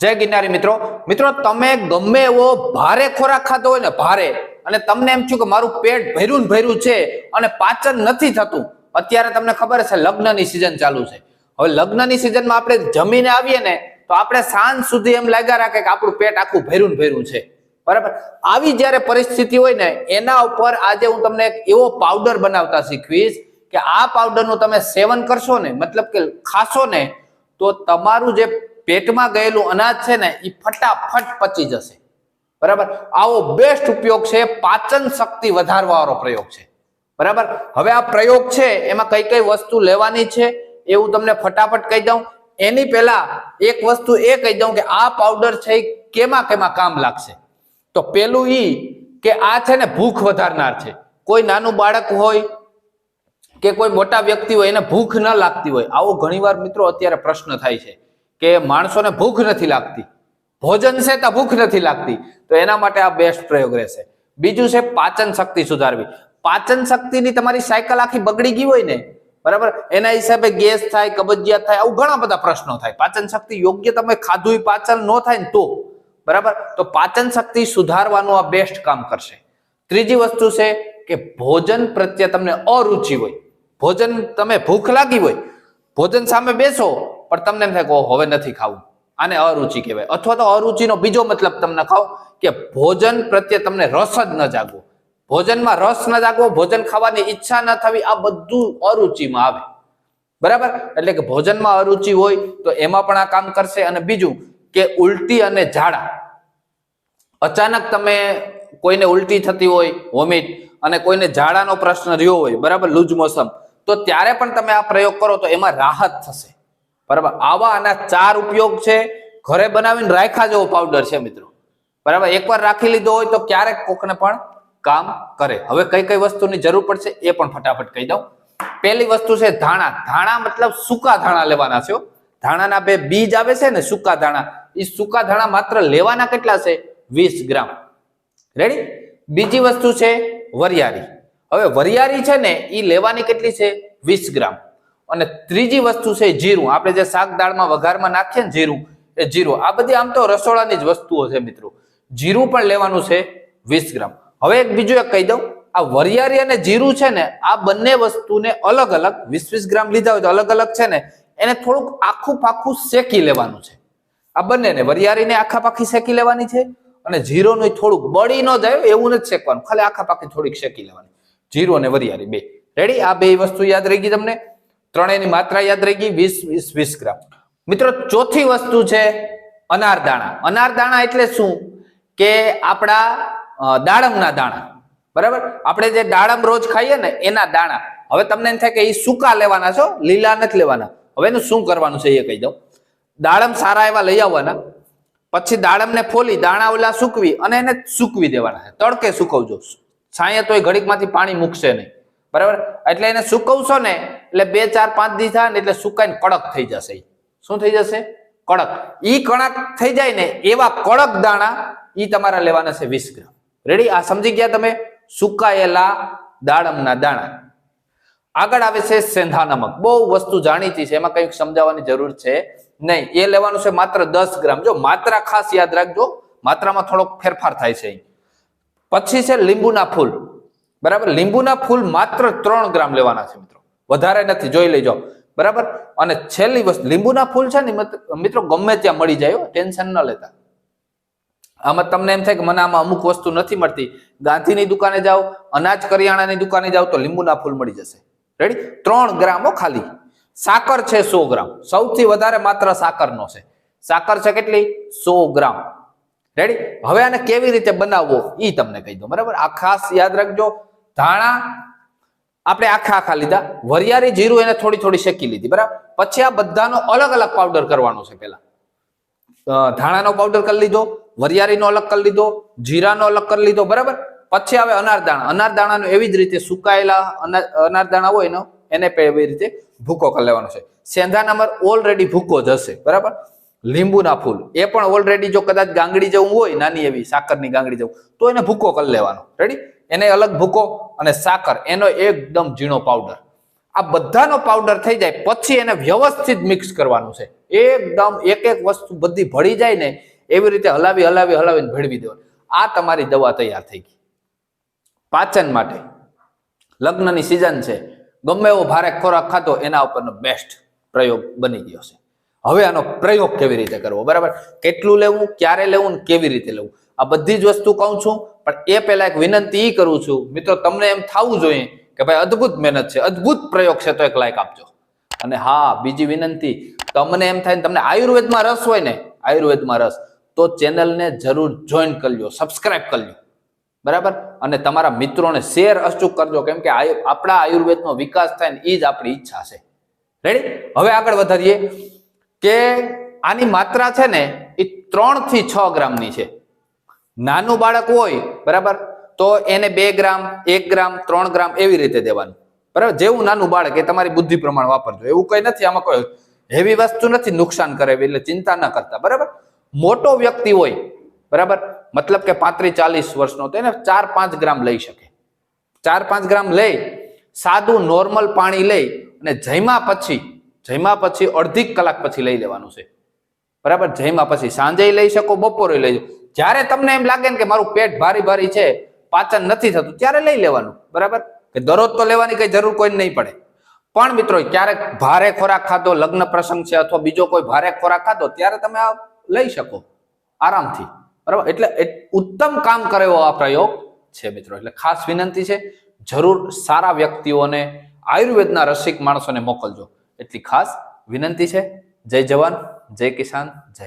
જય ગિરનારી મિત્રો. મિત્રો, તમે ગમે એવો ભારે ખોરાક ખાધો હોય ને ભારે, અને તમને એમ થયું કે મારું પેટ ભર્યું ભર્યું છે, અને પાચન નથી થતું, અત્યારે તમને ખબર છે લગ્નની સિઝન ચાલુ છે. હવે લગ્નની સિઝનમાં આપણે જમીને આવીએ ને, તો આપણે સાંજ સુધી એમ લાગ્યા રાખે કે આપણું પેટ આખું ભર્યું ભર્યું છે. બરાબર? આવી જ્યારે પરિસ્થિતિ હોય ને, એના ઉપર આજે હું તમને એક એવો પાવડર બનાવતા શીખવીશ કે આ પાવડરનું તમે સેવન કરશો ને, મતલબ કે ખાશો ને, તો તમારું જે પેટમાં ગયેલું અનાજ છે ને એ ફટાફટ પચી જશે. બરાબર? આવો બેસ્ટ ઉપયોગ છે, પાચન શક્તિ વધારવાવાળો પ્રયોગ છે. બરાબર? હવે આ પ્રયોગ છે, એમાં કઈ કઈ વસ્તુ લેવાની છે, એ હું તમને ફટાફટ કહી દઉં. એની પહેલા એક વસ્તુ એ કહી દઉં કે આ પાવડર છે એ કેમાં કેમાં કામ લાગશે? તો પેલું ઈ કે આ છે ને, ભૂખ વધારનાર છે. કોઈ નાનું બાળક હોય કે કોઈ મોટા વ્યક્તિ હોય, એને ભૂખ ન લાગતી હોય. આવો ઘણીવાર મિત્રો અત્યારે પ્રશ્ન થાય છે. કે માણસોને ભૂખ નથી લાગતી. ભોજન છે તો ભૂખ નથી લાગતી. તો એના માટે આ બેસ્ટ પ્રયોગ રહેશે. બીજું છે પાચન શક્તિ સુધારવી. પાચન શક્તિની તમારી સાયકલ આખી બગડી ગઈ હોય ને, બરાબર? એના હિસાબે ગેસ થાય, કબજિયાત થાય, આવું ઘણા બધા પ્રશ્નો થાય. પાચન શક્તિ યોગ્ય તમે ખાધું પાચન ન થાય ને તો, બરાબર? તો પાચન શક્તિ સુધારવાનું આ બેસ્ટ કામ કરશે. ત્રીજી વસ્તુ છે કે ભોજન પ્રત્યે તમને અરુચિ હોય. ભોજન તમે ભૂખ લાગી હોય, ભોજન સામે બેસો પણ તમને એમ થાય કે હવે નથી ખાવું. આને અરુચિ કહેવાય. અથવા તો અરુચિનો બીજો મતલબ તમને ખાવ કે ભોજન પ્રત્યે તમને રસ જ ન જાગવો. ભોજનમાં રસ ન જાગવો, ભોજન ખાવાની ઈચ્છા ન થવી, આ બધું અરુચિમાં આવે. બરાબર? એટલે કે ભોજનમાં અરુચિ હોય તો એમાં પણ આ કામ કરશે. અને બીજું કે ઉલટી અને ઝાડા. અચાનક તમે કોઈને ઉલટી થતી હોય વોમિટ અને કોઈને ઝાડાનો પ્રશ્ન રહ્યો હોય, બરાબર, લુજ મોસમ, તો ત્યારે પણ તમે આ પ્રયોગ કરો તો એમાં રાહત થશે. બરાબર? આવા આના ચાર ઉપયોગ છે. ઘરે બનાવીને રાખ્યા જેવો પાવડર છે મિત્રો. બરાબર? એકવાર રાખી લીધો હોય તો ક્યારેક કોકને પણ કામ કરે. હવે કઈ કઈ વસ્તુની જરૂર પડશે એ પણ ફટાફટ કહી દઉં. પહેલી વસ્તુ છે ધાણા. ધાણા મતલબ સૂકા ધાણા લેવાના છે ધાણાના બે બીજ આવે છે ને સૂકા ધાણા. એ સૂકા ધાણા માત્ર લેવાના કેટલા છે? વીસ ગ્રામ. રેડી બીજી વસ્તુ છે વરિયાળી. હવે વરિયાળી છે ને એ લેવાની કેટલી છે? વીસ ગ્રામ. અને ત્રીજી વસ્તુ છે જીરું. આપણે જે શાક દાળમાં વઘારમાં નાખીએ ને જીરું, એ જીરું. આ બધી આમ તો રસોડાની જ વસ્તુઓ છે મિત્રો. જીરું પણ લેવાનું છે વીસ ગ્રામ. હવે એક બીજું એક કહી દઉં. આ વરિયારી અને જીરું છે ને, આ બંને વસ્તુને અલગ અલગ, વીસ વીસ ગ્રામ લીધા હોય તો અલગ અલગ છે ને, એને થોડુંક આખું પાખું શેકી લેવાનું છે. આ બંનેને વરિયારીને આખા પાખી શેકી લેવાની છે અને જીરોનું થોડુંક, બળી ન જાય એવું નથી શેકવાનું. ખાલી આખા પાખી થોડીક શેકી લેવાની. જીરો અને વરિયાળી, બે. રેડી આ બે વસ્તુ યાદ રહી ગઈ તમને? ત્રણેયની માત્રા યાદ રહી ગઈ, વીસ વીસ વીસ ગ્રામ. મિત્રો, ચોથી વસ્તુ છે અનારદાણા અનારદાણા એટલે શું? કે આપણા દાડમના દાણા. બરાબર? આપણે જે દાડમ રોજ ખાઈએ ને, એના દાણા. હવે તમને એમ થાય કે એ સૂકા લેવાના છો? લીલા નથી લેવાના. હવે એનું શું કરવાનું છે એ કહી દઉં. દાડમ સારા એવા લઈ આવવાના. પછી દાડમને ફોલી, દાણા ઓલા સૂકવી અને એને સૂકવી દેવાના છે. તડકે સુકવજો. છાંયે તોય ઘડીકમાંથી પાણી મૂકશે નહીં. બરાબર? એટલે એને સુકવશો ને, એટલે બે, ચાર, પાંચ દી ને, એટલે સુકાઈને કડક થઈ જશે શું થઈ જશે? કડક. ઈ કણક થઈ જાય ને, એવા કડક દાણા ઈ તમારા લેવાના છે વીસ ગ્રામ. રેડી આ સમજી ગયા તમે? સુકાયેલા દાડમના દાણા. આગળ આવે છે સેંધા નમક. બહુ વસ્તુ જાણીતી છે, એમાં કંઈક સમજાવવાની જરૂર છે નહીં. એ લેવાનું છે માત્ર દસ ગ્રામ. જો માત્રા ખાસ યાદ રાખજો, માત્રામાં થોડોક ફેરફાર થાય છે પછી છે લીંબુના ફૂલ. બરાબર? લીંબુના ફૂલ માત્ર ત્રણ ગ્રામ લેવાના છે મિત્રો. વધારે નથી, જોઈ લેજો. બરાબર? અને છેલ્લી વસ્તુ, લીંબુના ફૂલ છે ને મિત્રો, ગમે ત્યાં મળી જાય ટેન્શન ન લેતા. આમાં તમને એમ થાય કે મને આમાં અમુક વસ્તુ નથી મળતી. ગાંધીની દુકાને જાઓ, અનાજ કરિયાણાની દુકાને જાઓ તો લીંબુના ફૂલ મળી જશે. રેડી ત્રણ ગ્રામ ખાલી. સાકર છે સો ગ્રામ. સૌથી વધારે માત્ર સાકરનો છે. સાકર છે કેટલી? સો ગ્રામ. રેડી હવે આને કેવી રીતે બનાવવો એ તમને કહી દો બરાબર? આ ખાસ યાદ રાખજો. ધાણા આપણે આખા આખા લીધા. વરિયાળી જીરું એને થોડી થોડી શેકી લીધી, બરાબર? પછી આ બધાનો અલગ અલગ પાવડર કરવાનો છે પેલા ધાણાનો પાવડર કરી લીધો, વરિયાળીનો અલગ કરી લીધો, જીરાનો અલગ કરી લીધો, બરાબર? પછી આવે અનારદાણા અનારદાણાનો એવી જ રીતે સુકાયેલા અનારદાણા હોય ને, એને એવી રીતે ભૂકો કરી લેવાનો છે. સેંધા નંબર ઓલરેડી ભૂકો જ હશે, બરાબર? લીંબુના ફૂલ. એ પણ ઓલરેડી જો કદાચ ગાંગડી જેવું હોય, નાની એવી સાકરની ગાંગડી જેવું, તો એને ભૂકો કરી લેવાનો. રેડી એને અલગ ભૂકો અને સાકર, એનો એકદમ ઝીણો પાવડર આ બધાનો પાવડર થઈ જાય, પછી એને વ્યવસ્થિત મિક્સ કરવાનું છે. એકદમ એક એક વસ્તુ બધી ભળી જાય ને, એવી રીતે હલાવી હલાવી, હલાવીને ભેળવી દેવાનું. આ તમારી દવા તૈયાર થઈ ગઈ. પાચન માટે. લગ્નની સિઝન છે. ગમે એવો ભારે ખોરાક ખાતો એના ઉપરનો બેસ્ટ પ્રયોગ બની ગયો છે. હવે આનો પ્રયોગ કેવી રીતે કરવો? બરાબર? કેટલું લેવું, ક્યારે લેવું કેવી રીતે લેવું? આ બધી જ વસ્તુ કહું છું, પણ એ પહેલા એક વિનંતી એ કરું છું, મિત્રો, તમને એમ થવું જોઈએ કે ભાઈ અદ્ભુત મહેનત છે, અદ્ભુત પ્રયોગ છે, તો એક લાઈક આપજો. અને હા, બીજી વિનંતી, તમને એમ થાય તમને આયુર્વેદમાં રસ હોય ને, આયુર્વેદમાં રસ, તો ચેનલને જરૂર જોઈન કરજો સબસ્ક્રાઇબ કરજો. બરાબર? અને તમારા મિત્રોને શેર અચૂક કરજો, કેમ કે આપણા આયુર્વેદનો વિકાસ થાય ને એ જ આપણી ઈચ્છા છે. રેડી હવે આગળ વધારીએ. કે આની માત્રા છે ને એ ત્રણથી છ ગ્રામની છે. નાનું બાળક હોય, બરાબર? તો એને બે ગ્રામ, એક ગ્રામ, ત્રણ ગ્રામ એવી રીતે દેવાનું. બરાબર? જેવું નાનું બાળક એ તમારી બુદ્ધિ પ્રમાણે વાપરજો. એવું કઈ નથી, આમાં કોઈ હેવી વસ્તુ નથી નુકસાન કરે એટલે ચિંતા ન કરતા, બરાબર? મોટો વ્યક્તિ હોય, બરાબર? મતલબ કે પાંત્રીસ ચાલીસ વર્ષનો, તો એને ચાર પાંચ ગ્રામ લઈ શકે. ચાર પાંચ ગ્રામ લઈ, સાદું, નોર્મલ પાણી લઈ અને જમ્યા પછી જમ્યા પછી અડધી કલાક પછી લઈ લેવાનું છે. બરાબર? જમ્યા પછી સાંજે લઈ શકો, બપોરે લઈ શકો. જ્યારે તમને એમ લાગે ને કે મારું પેટ ભારી ભારી છે, પાચન નથી થતું, ત્યારે લઈ લેવાનું. બરાબર? કે દરરોજ તો લેવાની કઈ જરૂર કોઈ નહીં પડે. પણ મિત્રો, ક્યારેક ભારે ખોરાક ખાધો, લગ્ન પ્રસંગ છે અથવા બીજો કોઈ ભારે ખોરાક ખાધો, ત્યારે તમે આ લઈ શકો. આરામથી. બરાબર? એટલે ઉત્તમ કામ કરે એવો આ પ્રયોગ છે મિત્રો. એટલે ખાસ વિનંતી છે, જરૂર સારા વ્યક્તિઓને આયુર્વેદના રસિક માણસોને મોકલજો. એટલી ખાસ વિનંતી છે. જય જવાન જય કિસાન જય